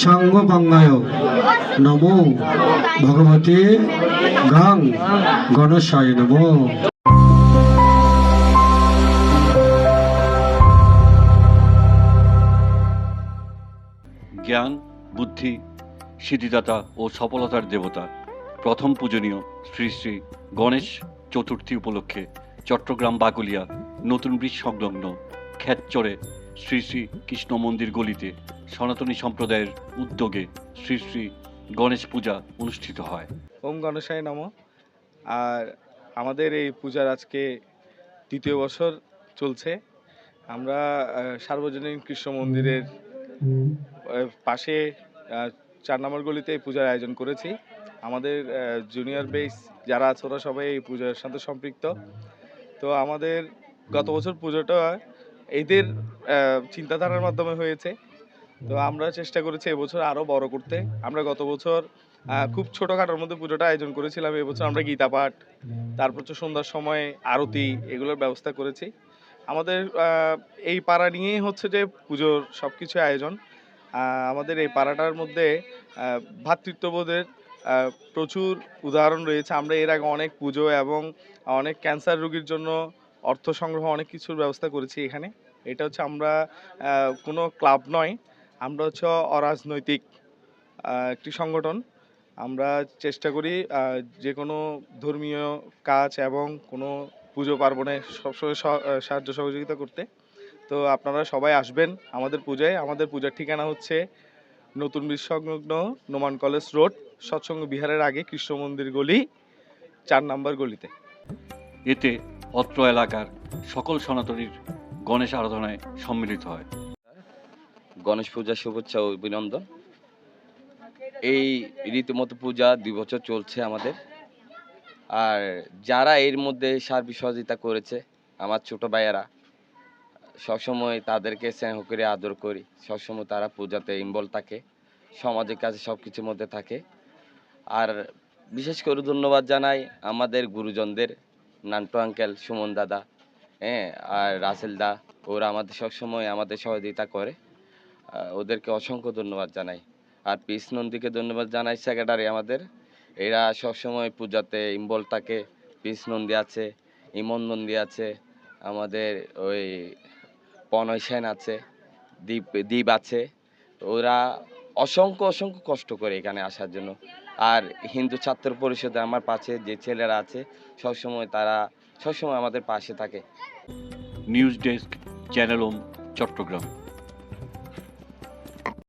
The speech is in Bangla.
সর্ববাঙ্গায় নমো ভগবতে গাং গণেশায় নমো। জ্ঞান, বুদ্ধি, সিদ্ধিদাতা ও সফলতার দেবতা। প্রথম পূজনীয় শ্রী শ্রী গণেশ চতুর্থী উপলক্ষে চট্টগ্রাম বাগুলিয়া নতুন ব্রিজ সংলগ্ন খ্যাতচরে শ্রী শ্রী কৃষ্ণ মন্দির গলিতে সনাতনী সম্প্রদায়ের উদ্যোগে শ্রী শ্রী গণেশ পূজা অনুষ্ঠিত হয়। ওম গণেশায় নম। আর আমাদের এই পূজার আজকে দ্বিতীয় বছর চলছে। আমরা সার্বজনীন কৃষ্ণ মন্দিরের পাশে চার নম্বর গলিতে এই পূজার আয়োজন করেছি। আমাদের জুনিয়র বেস যারা আছে ওরা সবাই এই পূজার সাথে সম্পৃক্ত। তো আমাদের গত বছর পুজোটা এদের চিন্তাধারার মাধ্যমে হয়েছে। তো আমরা চেষ্টা করেছি এবছর আরও বড় করতে। আমরা গত বছর খুব ছোটখাটোর মধ্যে পুজোটা আয়োজন করেছিলাম। এবছর আমরা গীতা পাঠ তারপর হচ্ছে সন্ধ্যার সময় আরতি এগুলোর ব্যবস্থা করেছি। আমাদের এই পাড়া নিয়েই হচ্ছে যে পুজোর সব কিছু আয়োজন আমাদের এই পাড়াটার মধ্যে ভ্রাতৃত্ববোধের প্রচুর উদাহরণ রয়েছে। আমরা এর আগে অনেক পুজো এবং অনেক ক্যান্সার রোগীর জন্য অর্থ সংগ্রহ অনেক কিছুর ব্যবস্থা করেছি এখানে। এটা হচ্ছে আমরা কোনো ক্লাব নয়, আমরা হচ্ছে অরাজনৈতিক একটি সংগঠন। আমরা চেষ্টা করি যে কোনো ধর্মীয় কাজ এবং কোনো পুজো পার্বণে সবসময় সহ- সাহায্য সহযোগিতা করতে। তো আপনারা সবাই আসবেন আমাদের পূজায়। আমাদের পূজার ঠিকানা হচ্ছে নতুন সংলগ্ন নোমান কলেজ রোড, সৎসঙ্গ বিহারের আগে কৃষ্ণ মন্দির গলি, চার নাম্বার গলিতে। এতে অত্র এলাকার সকল সনাতনীর গণেশ আরাধনায় সম্মিলিত হয়। গণেশ পূজার শুভেচ্ছা অভিনন্দন। এই রীতিমতো পূজা দুই বছর চলছে আমাদের। আর যারা এর মধ্যে সার্বিক সহযোগিতা করেছে, আমার ছোট ভাইয়েরা, সবসময় তাদেরকে স্নেহ করে আদর করি। সবসময় তারা পূজাতে ইনভলভ থাকে, সমাজের কাছে সব কিছুর মধ্যে থাকে। আর বিশেষ করে ধন্যবাদ জানাই আমাদের গুরুজনদের নান্টু আঙ্কেল, সুমন দাদা হ্যাঁ আর রাসেল দা, ওরা আমাদের সবসময় আমাদের সহযোগিতা করে। ওদেরকে অসংখ্য ধন্যবাদ জানাই। আর পিস নন্দীকে ধন্যবাদ জানাই সেক্রেটারি আমাদের। এরা সবসময় পূজাতে ইনভলভ থাকে। পিস নন্দী আছে, ইমন নন্দী আছে, আমাদের ওই পনয় সেন আছে দ্বীপ দ্বীপ আছে। ওরা অসংখ্য অসংখ্য কষ্ট করে এখানে আসার জন্য। আর হিন্দু ছাত্র পরিষদে আমার পাশে যে ছেলেরা আছে, সবসময় তারা, সবসময় আমাদের পাশে থাকে। News desk, channel Om, Chittagong.